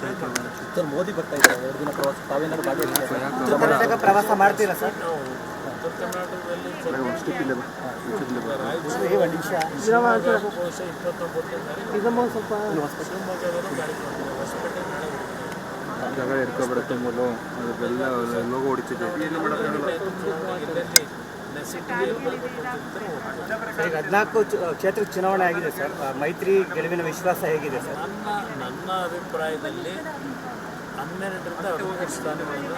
Sir Modi ಬರ್ತಾ ಇದ್ದಾರೆ. ಎರಡು ದಿನ ಪ್ರವಾಸ ತಾವೇನಾದ್ರು ಭಾಗವಹಿಸಿದ್ದಾರೆ ಪ್ರವಾಸ ಮಾಡ್ತೀರಾ ಸರ್. ಜಾಗ ಹಿಡ್ಕೊಬಿಡುತ್ತೆ ಮೊದಲು ಅದಕ್ಕೆಲ್ಲ ಲೋಗೋ ಹೊಡಿತಿದೆ. ಈಗ ಹದಿನಾಲ್ಕು ಕ್ಷೇತ್ರ ಚುನಾವಣೆ ಆಗಿದೆ ಸರ್. ಮೈತ್ರಿ, ಗೆಲುವಿನ ವಿಶ್ವಾಸ ಹೇಗಿದೆ ಸರ್? ನನ್ನ ನನ್ನ ಅಭಿಪ್ರಾಯದಲ್ಲಿ ಹನ್ನೆರಡರಿಂದ ಹದಿಮೂರು ಸ್ಥಾನಗಳನ್ನು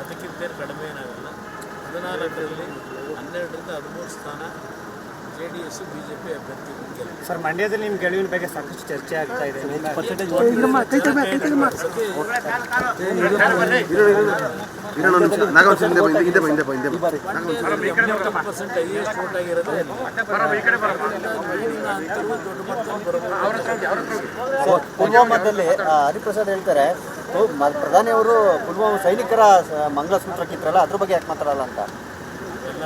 ಅದಕ್ಕಿಂತ ಕಡಿಮೆ ಏನಾಗಲ್ಲ. ಹದಿನಾಲ್ಕರಲ್ಲಿ ಹನ್ನೆರಡರಿಂದ ಹದಿಮೂರು ಸ್ಥಾನ J D S B J P ಅಭ್ಯರ್ಥಿ ಸರ್ ಮಂಡ್ಯದಲ್ಲಿ ನಿಮ್ಮ ಗೆಲುವಿನ ಬಗ್ಗೆ ಸಾಕಷ್ಟು ಚರ್ಚೆ ಆಗ್ತಾ ಇದೆ. ಪರ್ಸೆಂಟ್ ಹೈಯೆಸ್ಟ್ ವೋಟ್ ಆಗಿರೋದು ಪುಲ್ವಾಮಾದಲ್ಲಿ ಹರಿಪ್ರಸಾದ್ ಹೇಳ್ತಾರೆ ಓ, ಮ- ಪ್ರಧಾನಿ ಅವರು ಪುಲ್ವಾಮಾ ಸೈನಿಕರ ಮಂಗಳ ಸೂತ್ರಕ್ಕಿದ್ರಲ್ಲ ಕಿತ್ರಲ್ಲ ಅದ್ರ ಬಗ್ಗೆ ಯಾಕೆ ಮಾತಾಡಲ್ಲ ಅಂತ?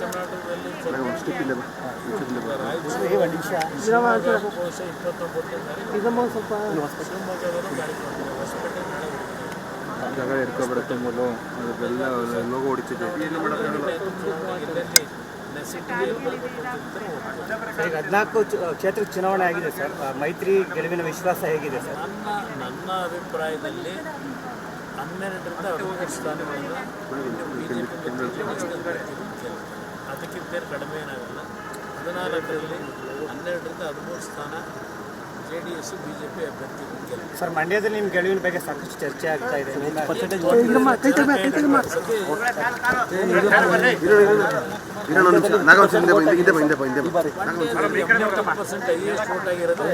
ಕರ್ನಾಟಕದಲ್ಲಿ ಬಹುಶಃ ಕಾರ್ಯಕ್ರಮ. ಹೊಸಪೇಟೆ ನಾಳೆ. ಜಾಗ ಹಿಡ್ಕೊಬಿಡುತ್ತೆ ಮೂಲು ಅದೆಲ್ಲ ಲೋಗೋ ಹೊಡಿತಿದೆ. ಈಗ ಹದಿನಾಲ್ಕು ಕ್ಷೇತ್ರ ಚುನಾವಣೆ ಆಗಿದೆ ಸರ್. ಮೈತ್ರಿ ಗೆಲುವಿನ ವಿಶ್ವಾಸ ಹೇಗಿದೆ ಸರ್? ನನ್ನ ನನ್ನ ಅಭಿಪ್ರಾಯದಲ್ಲಿ ಹನ್ನೆರಡರಿಂದ ಹದಿಮೂರು ಸ್ಥಾನಗಳನ್ನು ಬಿಜೆಪಿ ಅದಕ್ಕಿಂತ ಕಡಿಮೆ ಏನಾಗಲ್ಲ ಹದಿನಾಲ್ಕರಲ್ಲಿ ಹನ್ನೆರಡರಿಂದ ಹದಿಮೂರು ಸ್ಥಾನ J D S B J P ಅಭ್ಯರ್ಥಿ. ಸರ್ ಮಂಡ್ಯದಲ್ಲಿ ನಿಮ್ಮ ಗೆಲುವಿನ ಬಗ್ಗೆ ಸಾಕಷ್ಟು ಚರ್ಚೆ ಆಗ್ತಾ ಇದೆ ನಿಮ್ಮ- ಪರ್ಸೆಂಟೇಜ್ ಎಂಬತ್ತು ಪರ್ಸೆಂಟ್ ಹೈಯೆಸ್ಟ್ ವೋಟ್ ಆಗಿರೋದು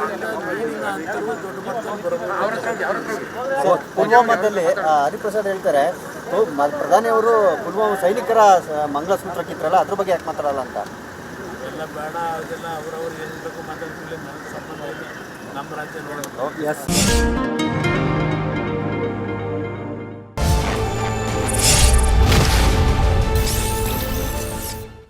ಮುಂದಿನ ಅಂತರವು ದೊಡ್ಡ ಮಟ್ಟದಲ್ಲಿ ಬರಬಹುದು ಪುಲ್ವಾಮಾದಲ್ಲಿ ಆ, ಹರಿಪ್ರಸಾದ್ ಹೇಳ್ತಾರೆ ಓ, ಪುಲ್ವಾಮ ಪ್ರಧಾನಿ ಅವರು ಪುಲ್ವಾಮಾ ಸೈನಿಕರ ಮಂಗಳಸೂತ್ರ ಕಿತ್ರಲ್ಲ ಅದ್ರ ಬಗ್ಗೆ ಯಾಕೆ ಮಾತಾಡಲ್ಲ ಅಂತ? ಎಲ್ಲ ಬೇಡ ಅದೆಲ್ಲ ಅವ್ರವ್ರು ಏನು ಬೇಕು ಮಾತಾಡ್ತಿಲ್ಲ ನನಗೆ ಸಂಬಂಧ ಇಲ್ಲ ನಮ್ಮ ರಾಜ್ಯ ನೋಡೋದು ಎಸ್